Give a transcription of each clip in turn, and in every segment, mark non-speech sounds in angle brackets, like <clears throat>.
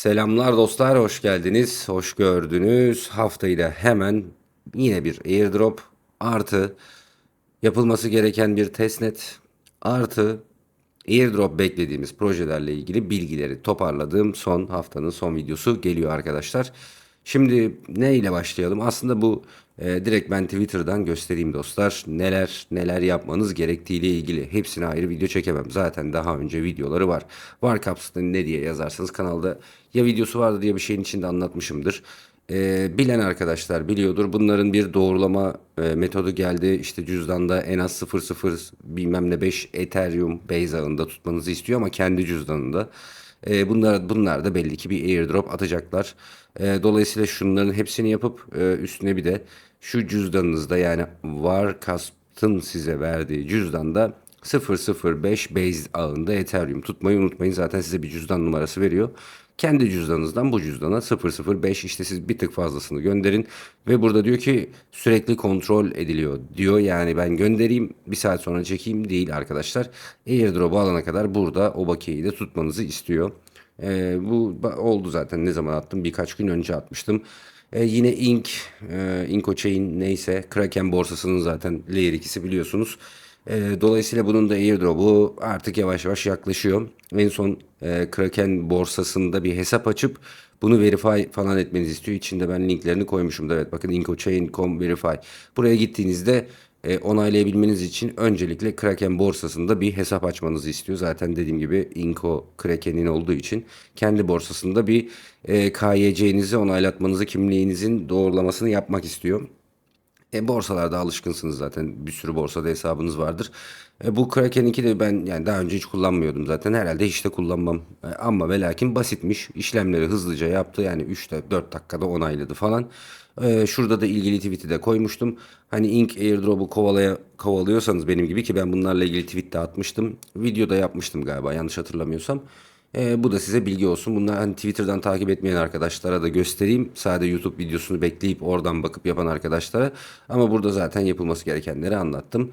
Selamlar dostlar, hoş geldiniz, hoş gördünüz. Haftayı da hemen yine bir airdrop artı yapılması gereken bir testnet artı airdrop beklediğimiz projelerle ilgili bilgileri toparladığım son haftanın son videosu geliyor arkadaşlar. Şimdi ne ile başlayalım? Aslında bu e, direkt ben Twitter'dan göstereyim dostlar. Neler neler yapmanız gerektiğiyle ilgili. Hepsine ayrı video çekemem. Zaten daha önce videoları var. Var kapsın ne diye yazarsanız kanalda ya videosu vardı diye bir şeyin içinde anlatmışımdır. E, bilen arkadaşlar biliyordur. Bunların bir doğrulama e, metodu geldi. İşte cüzdanda en az 0.0 bilmem ne 5 Ethereum base ağında tutmanızı istiyor ama kendi cüzdanında. E, bunlar, bunlar da belli ki bir airdrop atacaklar. E, dolayısıyla şunların hepsini yapıp e, üstüne bir de şu cüzdanınızda yani Warcasp'ın size verdiği cüzdanda 005 base ağında Ethereum tutmayı unutmayın. Zaten size bir cüzdan numarası veriyor. Kendi cüzdanınızdan bu cüzdana 005 işte siz bir tık fazlasını gönderin ve burada diyor ki sürekli kontrol ediliyor diyor. Yani ben göndereyim bir saat sonra çekeyim değil arkadaşlar. Airdrop'u alana kadar burada o bakiyeyi de tutmanızı istiyor. Ee, bu oldu zaten ne zaman attım birkaç gün önce atmıştım. Ee, yine Ink, e, Inco Chain neyse Kraken borsasının zaten Layer 2'si biliyorsunuz. E, dolayısıyla bunun da airdrop'u artık yavaş yavaş yaklaşıyor. En son e, Kraken borsasında bir hesap açıp bunu verify falan etmenizi istiyor. İçinde ben linklerini koymuşum da evet bakın incochain.com verify. Buraya gittiğinizde e, onaylayabilmeniz için öncelikle Kraken borsasında bir hesap açmanızı istiyor. Zaten dediğim gibi Inco Kraken'in olduğu için kendi borsasında bir e, KYC'nizi onaylatmanızı, kimliğinizin doğrulamasını yapmak istiyor. E, borsalarda alışkınsınız zaten. Bir sürü borsada hesabınız vardır. E, bu Kraken'inki de ben yani daha önce hiç kullanmıyordum zaten. Herhalde hiç de kullanmam. E, ama ve lakin basitmiş. İşlemleri hızlıca yaptı. Yani 3'te 4 dakikada onayladı falan. E, şurada da ilgili tweet'i de koymuştum. Hani Ink Airdrop'u kovalaya, kovalıyorsanız benim gibi ki ben bunlarla ilgili tweet de atmıştım. Videoda yapmıştım galiba yanlış hatırlamıyorsam. Ee, bu da size bilgi olsun. Bunlar hani Twitter'dan takip etmeyen arkadaşlara da göstereyim. Sadece YouTube videosunu bekleyip oradan bakıp yapan arkadaşlara. Ama burada zaten yapılması gerekenleri anlattım.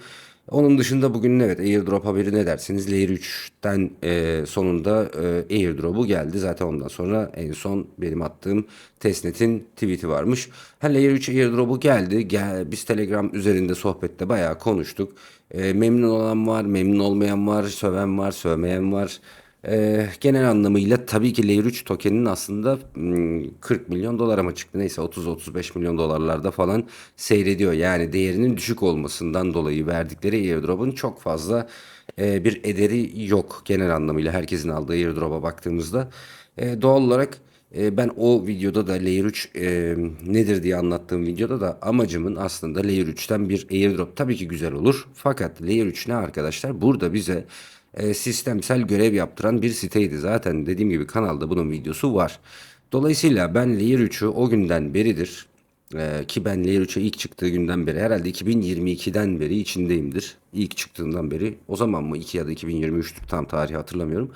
Onun dışında bugün evet airdrop haberi ne dersiniz? Layer 3'ten e, sonunda e, airdrop'u geldi. Zaten ondan sonra en son benim attığım testnet'in tweet'i varmış. Ha Layer 3 airdrop'u geldi. Gel, biz Telegram üzerinde sohbette bayağı konuştuk. E, memnun olan var, memnun olmayan var, söven var, sövmeyen var. Ee, genel anlamıyla tabii ki Layer 3 tokeninin aslında hmm, 40 milyon dolara mı çıktı neyse 30-35 milyon dolarlarda falan seyrediyor. Yani değerinin düşük olmasından dolayı verdikleri airdrop'un çok fazla e, bir ederi yok genel anlamıyla herkesin aldığı airdrop'a baktığımızda. E, doğal olarak e, ben o videoda da Layer 3 e, nedir diye anlattığım videoda da amacımın aslında Layer 3'ten bir airdrop tabii ki güzel olur. Fakat Layer 3 ne arkadaşlar? Burada bize e, sistemsel görev yaptıran bir siteydi. Zaten dediğim gibi kanalda bunun videosu var. Dolayısıyla ben Layer 3'ü o günden beridir e, ki ben Layer 3'e ilk çıktığı günden beri herhalde 2022'den beri içindeyimdir. İlk çıktığından beri o zaman mı 2 ya da 2023'tür tam tarihi hatırlamıyorum.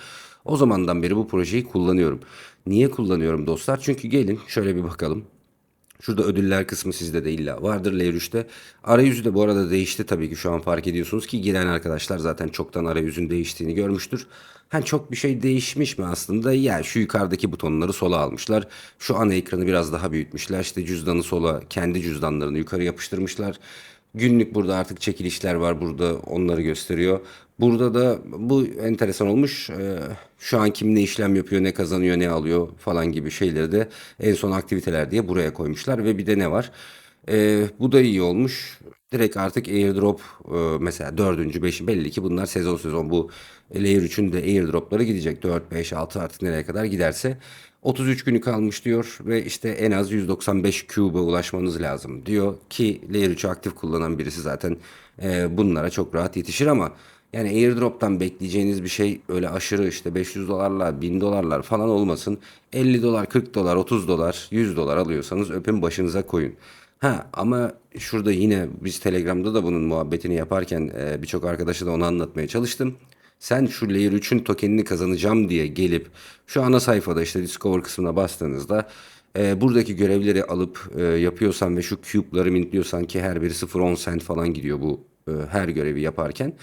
O zamandan beri bu projeyi kullanıyorum. Niye kullanıyorum dostlar? Çünkü gelin şöyle bir bakalım. Şurada ödüller kısmı sizde de illa vardır Layer 3'te. Arayüzü de bu arada değişti tabii ki şu an fark ediyorsunuz ki giren arkadaşlar zaten çoktan arayüzün değiştiğini görmüştür. Hani çok bir şey değişmiş mi aslında? Ya şu yukarıdaki butonları sola almışlar. Şu ana ekranı biraz daha büyütmüşler. İşte cüzdanı sola kendi cüzdanlarını yukarı yapıştırmışlar. Günlük burada artık çekilişler var burada onları gösteriyor. Burada da bu enteresan olmuş. Ee, şu an kim ne işlem yapıyor, ne kazanıyor, ne alıyor falan gibi şeyleri de en son aktiviteler diye buraya koymuşlar. Ve bir de ne var? Ee, bu da iyi olmuş. Direkt artık airdrop e, mesela dördüncü, beşinci belli ki bunlar sezon sezon bu Layer 3'ün de airdropları gidecek. 4, 5, 6 artık nereye kadar giderse. 33 günü kalmış diyor ve işte en az 195 cube'a ulaşmanız lazım diyor ki Layer 3'ü aktif kullanan birisi zaten e, bunlara çok rahat yetişir ama yani airdrop'tan bekleyeceğiniz bir şey öyle aşırı işte 500 dolarlar 1000 dolarlar falan olmasın 50 dolar 40 dolar 30 dolar 100 dolar alıyorsanız öpün başınıza koyun. Ha ama şurada yine biz Telegram'da da bunun muhabbetini yaparken e, birçok arkadaşa da onu anlatmaya çalıştım. Sen şu Layer 3'ün tokenini kazanacağım diye gelip şu ana sayfada işte Discover kısmına bastığınızda e, buradaki görevleri alıp e, yapıyorsan ve şu cube'ları mintliyorsan ki her biri 0.10 cent falan gidiyor bu e, her görevi yaparken.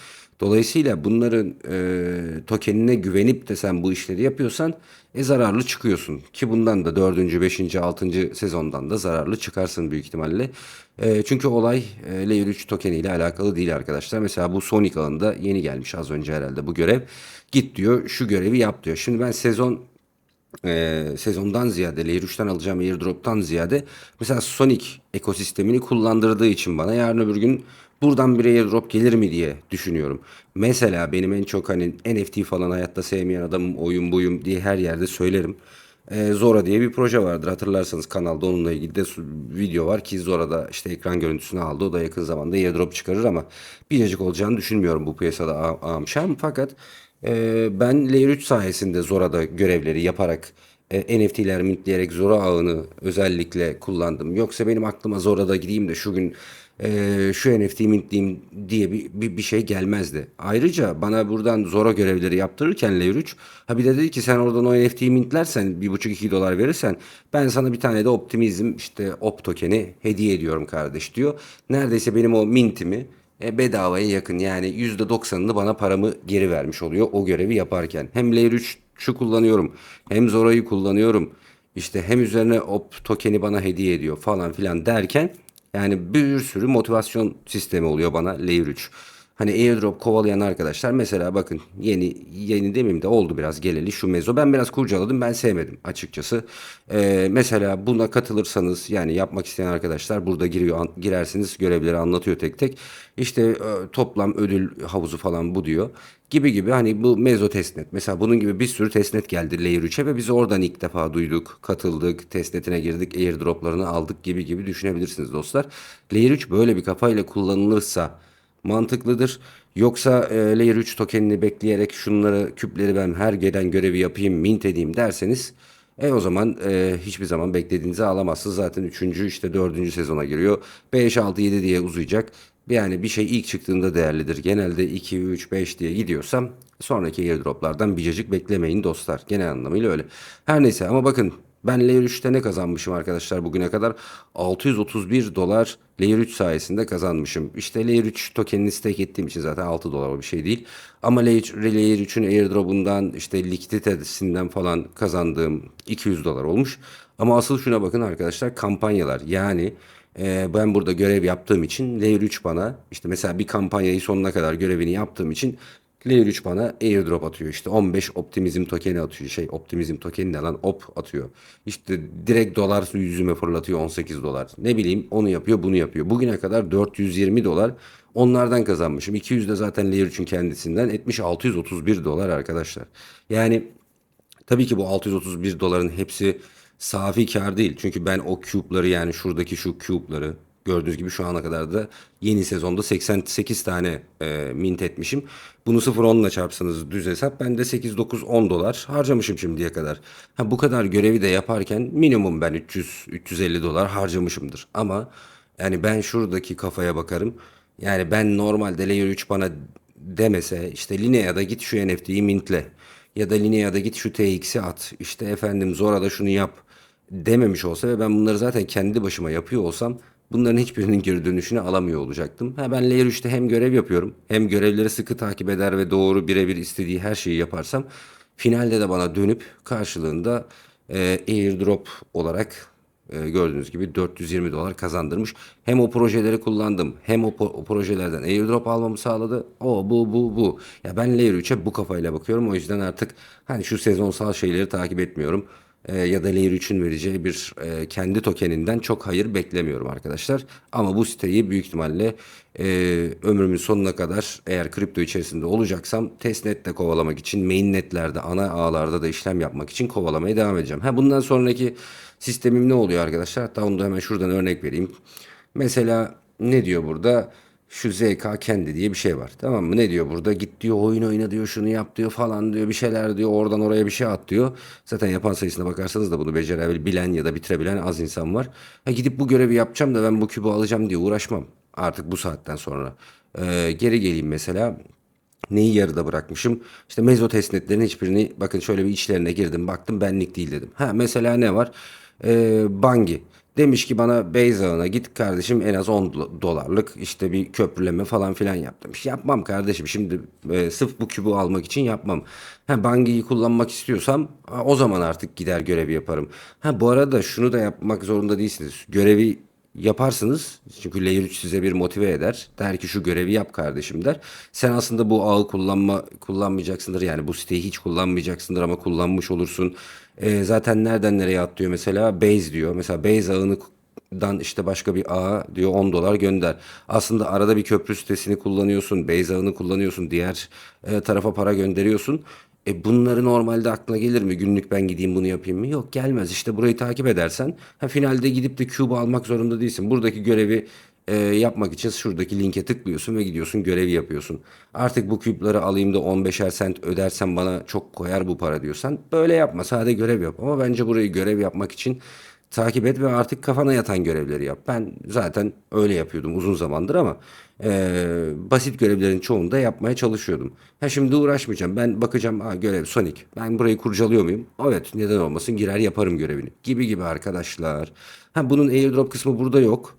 Dolayısıyla bunların e, tokenine güvenip de sen bu işleri yapıyorsan e, zararlı çıkıyorsun. Ki bundan da 4. 5. 6. sezondan da zararlı çıkarsın büyük ihtimalle. E, çünkü olay e, Layer 3 tokeniyle alakalı değil arkadaşlar. Mesela bu Sonic alanında yeni gelmiş az önce herhalde bu görev. Git diyor şu görevi yap diyor. Şimdi ben sezon e, sezondan ziyade Layer 3'ten alacağım airdrop'tan ziyade mesela Sonic ekosistemini kullandırdığı için bana yarın öbür gün buradan bir airdrop gelir mi diye düşünüyorum. Mesela benim en çok hani NFT falan hayatta sevmeyen adamım oyun buyum diye her yerde söylerim. E, Zora diye bir proje vardır hatırlarsanız kanalda onunla ilgili de video var ki Zora da işte ekran görüntüsünü aldı. O da yakın zamanda airdrop çıkarır ama biricik olacağını düşünmüyorum bu piyasada amşam. Fakat e, ben Layer 3 sayesinde Zora'da görevleri yaparak e, NFT'ler mintleyerek Zora ağını özellikle kullandım. Yoksa benim aklıma Zora'da gideyim de şu gün e, şu NFT mintleyeyim diye bir, bir, bir şey gelmezdi. Ayrıca bana buradan Zora görevleri yaptırırken Layer 3 ha bir de dedi ki sen oradan o NFT'yi mintlersen 1,5-2 dolar verirsen ben sana bir tane de optimizm işte op tokeni hediye ediyorum kardeş diyor. Neredeyse benim o mintimi e, bedavaya yakın yani %90'ını bana paramı geri vermiş oluyor o görevi yaparken. Hem Layer 3 şu kullanıyorum hem Zora'yı kullanıyorum işte hem üzerine op tokeni bana hediye ediyor falan filan derken yani bir sürü motivasyon sistemi oluyor bana Layer 3. Hani airdrop kovalayan arkadaşlar mesela bakın yeni yeni demeyeyim de oldu biraz geleli şu mezo. Ben biraz kurcaladım ben sevmedim açıkçası. Ee, mesela buna katılırsanız yani yapmak isteyen arkadaşlar burada giriyor an- girersiniz görevleri anlatıyor tek tek. İşte e, toplam ödül havuzu falan bu diyor. Gibi gibi hani bu mezo testnet. Mesela bunun gibi bir sürü testnet geldi Layer 3'e ve biz oradan ilk defa duyduk, katıldık, testnetine girdik, airdroplarını aldık gibi gibi düşünebilirsiniz dostlar. Layer 3 böyle bir kafayla kullanılırsa mantıklıdır. Yoksa e, Layer 3 tokenini bekleyerek şunları küpleri ben her gelen görevi yapayım, mint edeyim derseniz e o zaman e, hiçbir zaman beklediğinizi alamazsınız. Zaten 3. işte 4. sezona giriyor. 5, 6, 7 diye uzayacak. Yani bir şey ilk çıktığında değerlidir. Genelde 2, 3, 5 diye gidiyorsam sonraki airdroplardan bircacık beklemeyin dostlar. Genel anlamıyla öyle. Her neyse ama bakın ben Layer 3'te ne kazanmışım arkadaşlar bugüne kadar? 631 dolar Layer 3 sayesinde kazanmışım. İşte Layer 3 tokenini stake ettiğim için zaten 6 dolar bir şey değil. Ama Layer, Layer 3'ün airdrop'undan işte likiditesinden falan kazandığım 200 dolar olmuş. Ama asıl şuna bakın arkadaşlar kampanyalar. Yani e, ben burada görev yaptığım için Layer 3 bana işte mesela bir kampanyayı sonuna kadar görevini yaptığım için Layer 3 bana airdrop atıyor işte 15 optimizm tokeni atıyor şey optimizm tokeni ne lan op atıyor. İşte direkt dolar yüzüme fırlatıyor 18 dolar. Ne bileyim onu yapıyor bunu yapıyor. Bugüne kadar 420 dolar onlardan kazanmışım. 200 de zaten Layer 3'ün kendisinden etmiş 631 dolar arkadaşlar. Yani Tabii ki bu 631 doların hepsi safi kar değil. Çünkü ben o cube'ları yani şuradaki şu cube'ları gördüğünüz gibi şu ana kadar da yeni sezonda 88 tane e, mint etmişim. Bunu 0.10 ile çarpsanız düz hesap ben de 8, 9, 10 dolar harcamışım şimdiye kadar. Ha, bu kadar görevi de yaparken minimum ben 300, 350 dolar harcamışımdır. Ama yani ben şuradaki kafaya bakarım. Yani ben normalde Layer 3 bana demese işte Linea'da git şu NFT'yi mintle. Ya da Linea'da git şu TX'i at. İşte efendim Zora'da şunu yap dememiş olsa ve ben bunları zaten kendi başıma yapıyor olsam bunların hiçbirinin geri dönüşünü alamıyor olacaktım. Ha ben Layer 3'te hem görev yapıyorum hem görevleri sıkı takip eder ve doğru birebir istediği her şeyi yaparsam finalde de bana dönüp karşılığında e, airdrop olarak e, gördüğünüz gibi 420 dolar kazandırmış. Hem o projeleri kullandım hem o, o projelerden airdrop almamı sağladı. O bu bu bu. Ya ben Layer 3'e bu kafayla bakıyorum. O yüzden artık hani şu sezonsal şeyleri takip etmiyorum. E, ya da Layer 3'ün vereceği bir e, kendi tokeninden çok hayır beklemiyorum arkadaşlar. Ama bu siteyi büyük ihtimalle e, ömrümün sonuna kadar eğer kripto içerisinde olacaksam testnet'te kovalamak için mainnetlerde ana ağlarda da işlem yapmak için kovalamaya devam edeceğim. Ha bundan sonraki sistemim ne oluyor arkadaşlar? Hatta onu da hemen şuradan örnek vereyim. Mesela ne diyor burada? Şu ZK kendi diye bir şey var. Tamam mı? Ne diyor burada? Git diyor oyun oyna diyor şunu yap diyor falan diyor bir şeyler diyor oradan oraya bir şey at diyor. Zaten yapan sayısına bakarsanız da bunu becerebilen ya da bitirebilen az insan var. Ha gidip bu görevi yapacağım da ben bu kübü alacağım diye uğraşmam. Artık bu saatten sonra. Ee, geri geleyim mesela. Neyi yarıda bırakmışım? İşte mezo testnetlerin hiçbirini bakın şöyle bir içlerine girdim baktım benlik değil dedim. Ha mesela ne var? Ee, Bangi. Demiş ki bana Beyz ağına git kardeşim en az 10 do- dolarlık işte bir köprüleme falan filan yap demiş. Yapmam kardeşim şimdi e, sırf bu kübü almak için yapmam. Ha Bangi'yi kullanmak istiyorsam o zaman artık gider görevi yaparım. Ha bu arada şunu da yapmak zorunda değilsiniz. Görevi yaparsınız. Çünkü Layer 3 size bir motive eder. Der ki şu görevi yap kardeşim der. Sen aslında bu ağı kullanma kullanmayacaksındır. Yani bu siteyi hiç kullanmayacaksındır ama kullanmış olursun. Ee, zaten nereden nereye atlıyor mesela? Base diyor. Mesela Base ağını dan işte başka bir ağa diyor 10 dolar gönder. Aslında arada bir köprü sitesini kullanıyorsun. Base ağını kullanıyorsun. Diğer e, tarafa para gönderiyorsun. E bunları normalde aklına gelir mi? Günlük ben gideyim bunu yapayım mı? Yok gelmez. İşte burayı takip edersen ha, finalde gidip de Cube almak zorunda değilsin. Buradaki görevi e, yapmak için şuradaki linke tıklıyorsun ve gidiyorsun görevi yapıyorsun. Artık bu küpleri alayım da 15'er sent ödersen bana çok koyar bu para diyorsan böyle yapma. Sadece görev yap. Ama bence burayı görev yapmak için takip et ve artık kafana yatan görevleri yap. Ben zaten öyle yapıyordum uzun zamandır ama eee, basit görevlerin çoğunu da yapmaya çalışıyordum. Ha şimdi uğraşmayacağım. Ben bakacağım ha görev Sonic. Ben burayı kurcalıyor muyum? Evet neden olmasın girer yaparım görevini. Gibi gibi arkadaşlar. Ha bunun airdrop kısmı burada yok.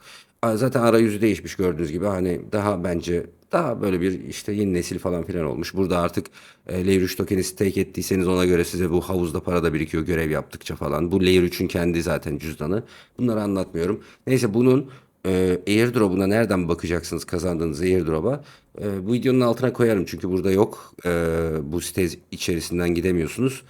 Zaten arayüzü değişmiş gördüğünüz gibi hani daha bence daha böyle bir işte yeni nesil falan filan olmuş. Burada artık e, Layer 3 tokeni stake ettiyseniz ona göre size bu havuzda para da birikiyor görev yaptıkça falan. Bu Layer 3'ün kendi zaten cüzdanı. Bunları anlatmıyorum. Neyse bunun e, airdrop'una nereden bakacaksınız kazandığınız airdrop'a? E, bu videonun altına koyarım çünkü burada yok. E, bu site içerisinden gidemiyorsunuz.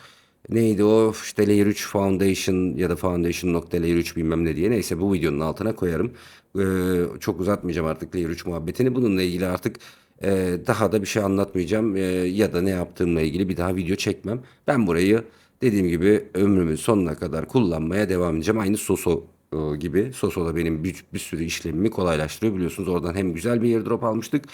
Neydi o işte Layer 3 Foundation ya da Foundation.layer 3 bilmem ne diye. Neyse bu videonun altına koyarım. Ee, çok uzatmayacağım artık Layer 3 muhabbetini. Bununla ilgili artık e, daha da bir şey anlatmayacağım. E, ya da ne yaptığımla ilgili bir daha video çekmem. Ben burayı dediğim gibi ömrümün sonuna kadar kullanmaya devam edeceğim. Aynı Soso e, gibi. Soso da benim bir, bir sürü işlemimi kolaylaştırıyor. Biliyorsunuz oradan hem güzel bir airdrop almıştık.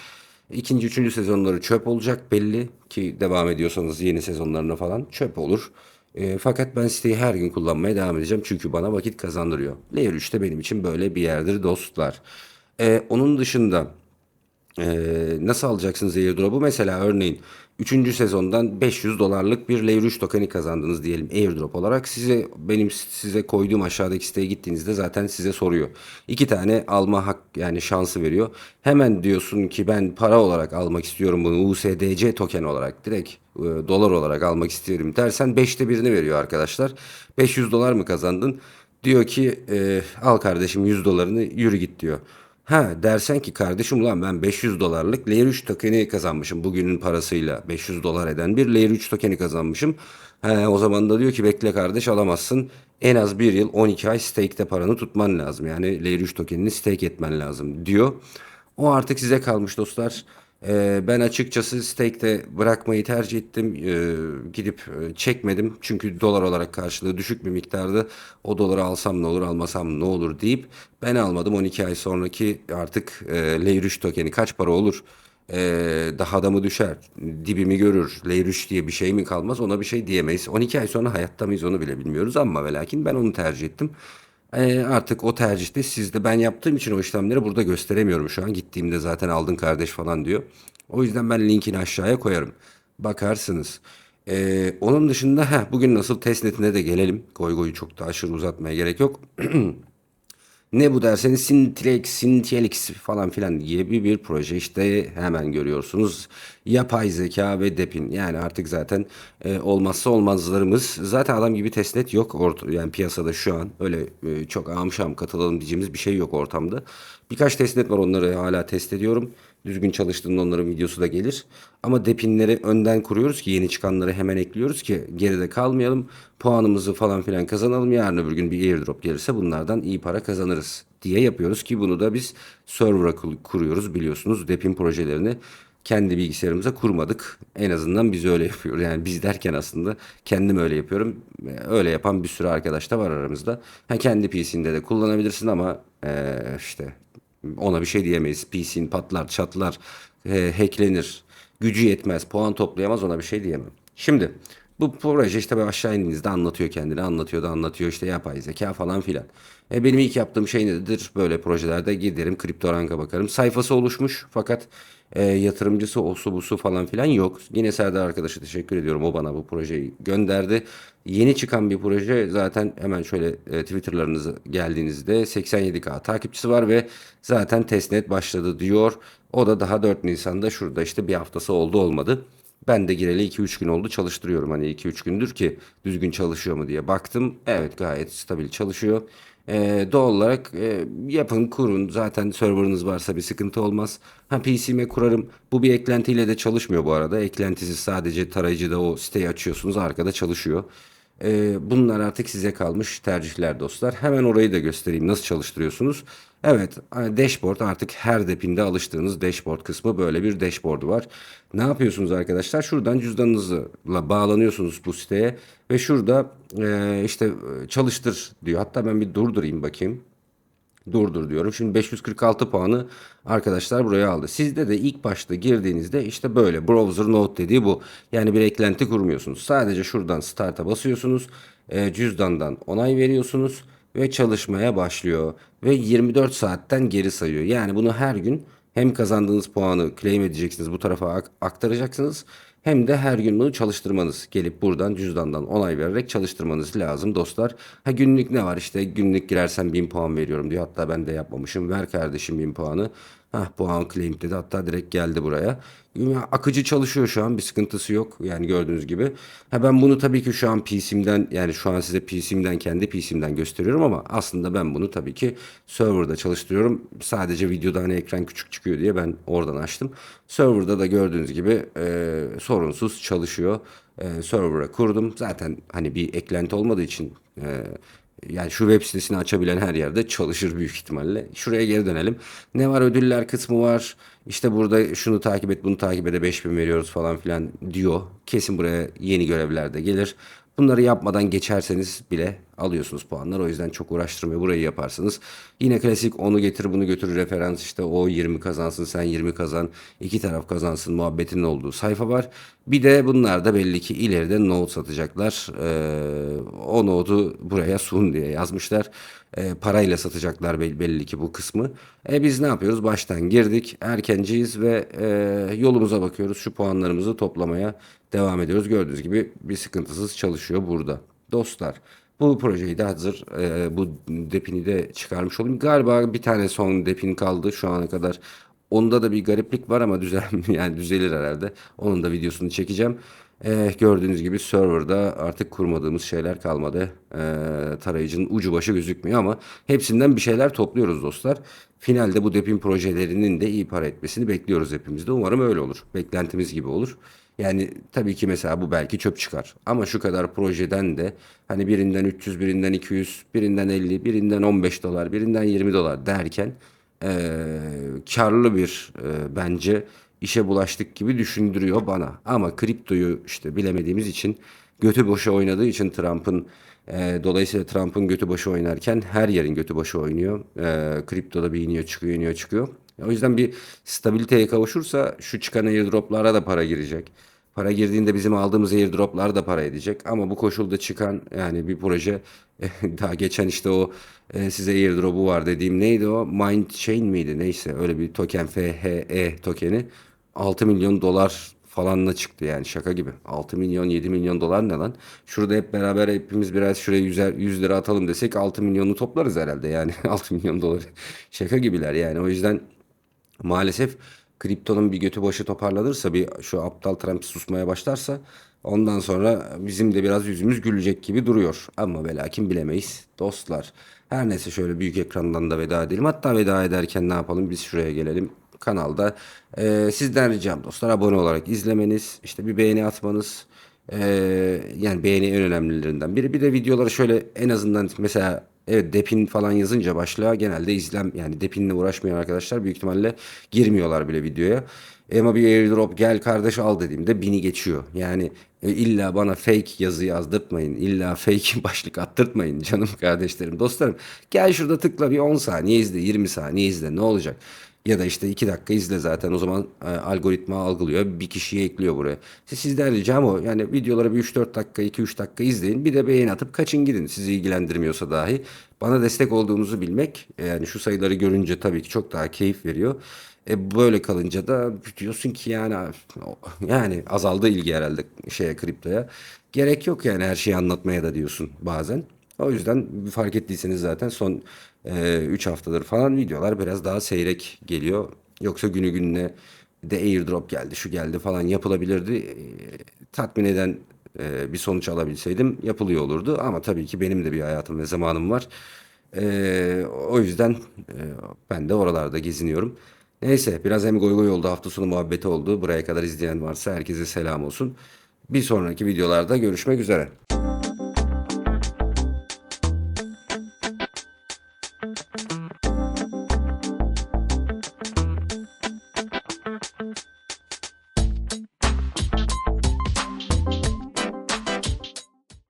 İkinci, üçüncü sezonları çöp olacak belli ki devam ediyorsanız yeni sezonlarına falan çöp olur. E, fakat ben siteyi her gün kullanmaya devam edeceğim çünkü bana vakit kazandırıyor. Layer 3 de benim için böyle bir yerdir dostlar. E, onun dışında ee, nasıl alacaksınız airdrop'u? Mesela örneğin 3. sezondan 500 dolarlık bir Layer 3 tokeni kazandınız diyelim airdrop olarak. Size benim size koyduğum aşağıdaki siteye gittiğinizde zaten size soruyor. İki tane alma hak yani şansı veriyor. Hemen diyorsun ki ben para olarak almak istiyorum bunu USDC token olarak direkt e, dolar olarak almak istiyorum dersen 5'te birini veriyor arkadaşlar. 500 dolar mı kazandın? Diyor ki e, al kardeşim 100 dolarını yürü git diyor. Ha dersen ki kardeşim ulan ben 500 dolarlık Layer 3 tokeni kazanmışım. Bugünün parasıyla 500 dolar eden bir Layer 3 tokeni kazanmışım. He, o zaman da diyor ki bekle kardeş alamazsın. En az bir yıl 12 ay stake'te paranı tutman lazım. Yani Layer 3 tokenini stake etmen lazım diyor. O artık size kalmış dostlar. Ee, ben açıkçası stake'te bırakmayı tercih ettim. Ee, gidip e, çekmedim. Çünkü dolar olarak karşılığı düşük bir miktardı. O doları alsam ne olur almasam ne olur deyip ben almadım. 12 ay sonraki artık e, 3 tokeni kaç para olur? Ee, daha da mı düşer? Dibimi görür. 3 diye bir şey mi kalmaz? Ona bir şey diyemeyiz. 12 ay sonra hayatta mıyız onu bile bilmiyoruz ama ve lakin ben onu tercih ettim. Ee, artık o tercihte sizde ben yaptığım için o işlemleri burada gösteremiyorum şu an. Gittiğimde zaten aldın kardeş falan diyor. O yüzden ben linkini aşağıya koyarım. Bakarsınız. Ee, onun dışında heh, bugün nasıl testnetine de gelelim. Goy goyu çok da aşırı uzatmaya gerek yok. <clears throat> Ne bu derseniz Sintrex, Sintielix falan filan bir, bir proje işte hemen görüyorsunuz. Yapay zeka ve depin yani artık zaten e, olmazsa olmazlarımız. Zaten adam gibi testnet yok orta, yani piyasada şu an öyle e, çok amşam katılalım diyeceğimiz bir şey yok ortamda. Birkaç testnet var onları hala test ediyorum. Düzgün çalıştığında onların videosu da gelir. Ama depinleri önden kuruyoruz ki yeni çıkanları hemen ekliyoruz ki geride kalmayalım. Puanımızı falan filan kazanalım. Yarın öbür gün bir airdrop gelirse bunlardan iyi para kazanırız diye yapıyoruz ki bunu da biz server'a kur- kuruyoruz biliyorsunuz. Depin projelerini kendi bilgisayarımıza kurmadık. En azından biz öyle yapıyoruz. Yani biz derken aslında kendim öyle yapıyorum. Ee, Öyle yapan bir sürü arkadaş da var aramızda. Ha, kendi PC'nde de kullanabilirsin ama eee, işte ona bir şey diyemeyiz. PC'nin patlar, çatlar, e, hacklenir. Gücü yetmez, puan toplayamaz ona bir şey diyemem. Şimdi bu proje işte böyle aşağı indiğinizde anlatıyor kendini. Anlatıyor da anlatıyor işte yapay zeka falan filan. E, benim ilk yaptığım şey nedir? Böyle projelerde giderim kripto ranka bakarım. Sayfası oluşmuş fakat e, yatırımcısı, osu busu falan filan yok. Yine Serdar arkadaşa teşekkür ediyorum. O bana bu projeyi gönderdi. Yeni çıkan bir proje zaten hemen şöyle e, Twitter'larınızı geldiğinizde 87k takipçisi var ve zaten testnet başladı diyor. O da daha 4 Nisan'da şurada işte bir haftası oldu olmadı. Ben de gireli 2-3 gün oldu çalıştırıyorum hani 2-3 gündür ki düzgün çalışıyor mu diye baktım. Evet gayet stabil çalışıyor. Ee, doğal olarak e, yapın kurun zaten serverınız varsa bir sıkıntı olmaz. Ha PC'me kurarım. Bu bir eklentiyle de çalışmıyor bu arada. Eklentisi sadece tarayıcıda o siteyi açıyorsunuz arkada çalışıyor. Ee, bunlar artık size kalmış tercihler dostlar. Hemen orayı da göstereyim nasıl çalıştırıyorsunuz. Evet, hani dashboard artık her depinde alıştığınız dashboard kısmı böyle bir dashboard'u var. Ne yapıyorsunuz arkadaşlar? Şuradan cüzdanınızla bağlanıyorsunuz bu siteye ve şurada e, işte e, çalıştır diyor. Hatta ben bir durdurayım bakayım. Durdur diyorum. Şimdi 546 puanı arkadaşlar buraya aldı. Sizde de ilk başta girdiğinizde işte böyle browser note dediği bu. Yani bir eklenti kurmuyorsunuz. Sadece şuradan start'a basıyorsunuz. E, cüzdandan onay veriyorsunuz ve çalışmaya başlıyor. Ve 24 saatten geri sayıyor. Yani bunu her gün hem kazandığınız puanı claim edeceksiniz bu tarafa ak- aktaracaksınız. Hem de her gün bunu çalıştırmanız. Gelip buradan cüzdandan onay vererek çalıştırmanız lazım dostlar. Ha günlük ne var işte günlük girersen 1000 puan veriyorum diyor. Hatta ben de yapmamışım. Ver kardeşim 1000 puanı. Hah puan claim dedi. Hatta direkt geldi buraya. Ya, Akıcı çalışıyor şu an bir sıkıntısı yok yani gördüğünüz gibi. Ha ben bunu tabii ki şu an PC'mden yani şu an size PC'mden kendi PC'mden gösteriyorum ama aslında ben bunu tabii ki serverda çalıştırıyorum. Sadece videoda hani ekran küçük çıkıyor diye ben oradan açtım. Serverda da gördüğünüz gibi e, sorunsuz çalışıyor. E, server'a kurdum. Zaten hani bir eklenti olmadığı için e, yani şu web sitesini açabilen her yerde çalışır büyük ihtimalle. Şuraya geri dönelim. Ne var ödüller kısmı var. İşte burada şunu takip et bunu takip ede 5000 veriyoruz falan filan diyor. Kesin buraya yeni görevler de gelir. Bunları yapmadan geçerseniz bile alıyorsunuz puanlar. O yüzden çok uğraştırmıyor. Burayı yaparsınız. Yine klasik onu getir bunu götür referans işte o 20 kazansın sen 20 kazan. iki taraf kazansın muhabbetinin olduğu sayfa var. Bir de bunlar da belli ki ileride note satacaklar. Ee, o note'u buraya sun diye yazmışlar. Ee, parayla satacaklar belli ki bu kısmı. E biz ne yapıyoruz? Baştan girdik. Erkenciyiz ve e, yolumuza bakıyoruz. Şu puanlarımızı toplamaya devam ediyoruz. Gördüğünüz gibi bir sıkıntısız çalışıyor burada. Dostlar bu projeyi de hazır e, bu depini de çıkarmış olayım. Galiba bir tane son depin kaldı şu ana kadar. Onda da bir gariplik var ama düzel <laughs> yani düzelir herhalde. Onun da videosunu çekeceğim. E, gördüğünüz gibi serverda artık kurmadığımız şeyler kalmadı. E, tarayıcının ucu başı gözükmüyor ama hepsinden bir şeyler topluyoruz dostlar. Finalde bu depin projelerinin de iyi para etmesini bekliyoruz hepimiz de. Umarım öyle olur. Beklentimiz gibi olur. Yani tabii ki mesela bu belki çöp çıkar. Ama şu kadar projeden de hani birinden 300, birinden 200, birinden 50, birinden 15 dolar, birinden 20 dolar derken eee karlı bir eee, bence işe bulaştık gibi düşündürüyor bana. Ama kriptoyu işte bilemediğimiz için götü boşa oynadığı için Trump'ın eee, dolayısıyla Trump'ın götü boşa oynarken her yerin götü boşa oynuyor. Eee kriptoda bir iniyor çıkıyor iniyor çıkıyor. O yüzden bir stabiliteye kavuşursa şu çıkan airdroplara da para girecek. Para girdiğinde bizim aldığımız airdroplar da para edecek. Ama bu koşulda çıkan yani bir proje <laughs> daha geçen işte o e, size airdrop'u var dediğim neydi o? Mind Chain miydi? Neyse öyle bir token FHE tokeni 6 milyon dolar falanla çıktı yani şaka gibi. 6 milyon 7 milyon dolar ne lan? Şurada hep beraber hepimiz biraz şuraya 100, 100 lira atalım desek 6 milyonu toplarız herhalde yani <laughs> 6 milyon doları. Şaka gibiler yani o yüzden Maalesef kriptonun bir götü başı toparlanırsa bir şu aptal Trump susmaya başlarsa ondan sonra bizim de biraz yüzümüz gülecek gibi duruyor. Ama ve lakin bilemeyiz dostlar. Her neyse şöyle büyük ekrandan da veda edelim. Hatta veda ederken ne yapalım biz şuraya gelelim kanalda. Ee, sizden ricam dostlar abone olarak izlemeniz, işte bir beğeni atmanız. Ee, yani beğeni en önemlilerinden biri. Bir de videoları şöyle en azından mesela evet depin falan yazınca başlığa genelde izlem yani depinle uğraşmayan arkadaşlar büyük ihtimalle girmiyorlar bile videoya. Ama bir airdrop gel kardeş al dediğimde bini geçiyor. Yani e, illa bana fake yazı yazdırtmayın. illa fake <laughs> başlık attırtmayın canım kardeşlerim, dostlarım. Gel şurada tıkla bir 10 saniye izle, 20 saniye izle ne olacak? Ya da işte 2 dakika izle zaten o zaman e, algoritma algılıyor bir kişiyi ekliyor buraya. İşte sizden ricam o yani videoları bir 3-4 dakika 2-3 dakika izleyin bir de beğeni atıp kaçın gidin sizi ilgilendirmiyorsa dahi. Bana destek olduğunuzu bilmek e, yani şu sayıları görünce tabii ki çok daha keyif veriyor. E böyle kalınca da diyorsun ki yani yani azaldı ilgi herhalde şeye kriptoya. Gerek yok yani her şeyi anlatmaya da diyorsun bazen. O yüzden fark ettiyseniz zaten son 3 haftadır falan videolar biraz daha seyrek geliyor. Yoksa günü gününe de airdrop geldi, şu geldi falan yapılabilirdi. E, tatmin eden e, bir sonuç alabilseydim yapılıyor olurdu. Ama tabii ki benim de bir hayatım ve zamanım var. E, o yüzden e, ben de oralarda geziniyorum. Neyse biraz hem goy goy oldu hafta sonu muhabbeti oldu. Buraya kadar izleyen varsa herkese selam olsun. Bir sonraki videolarda görüşmek üzere.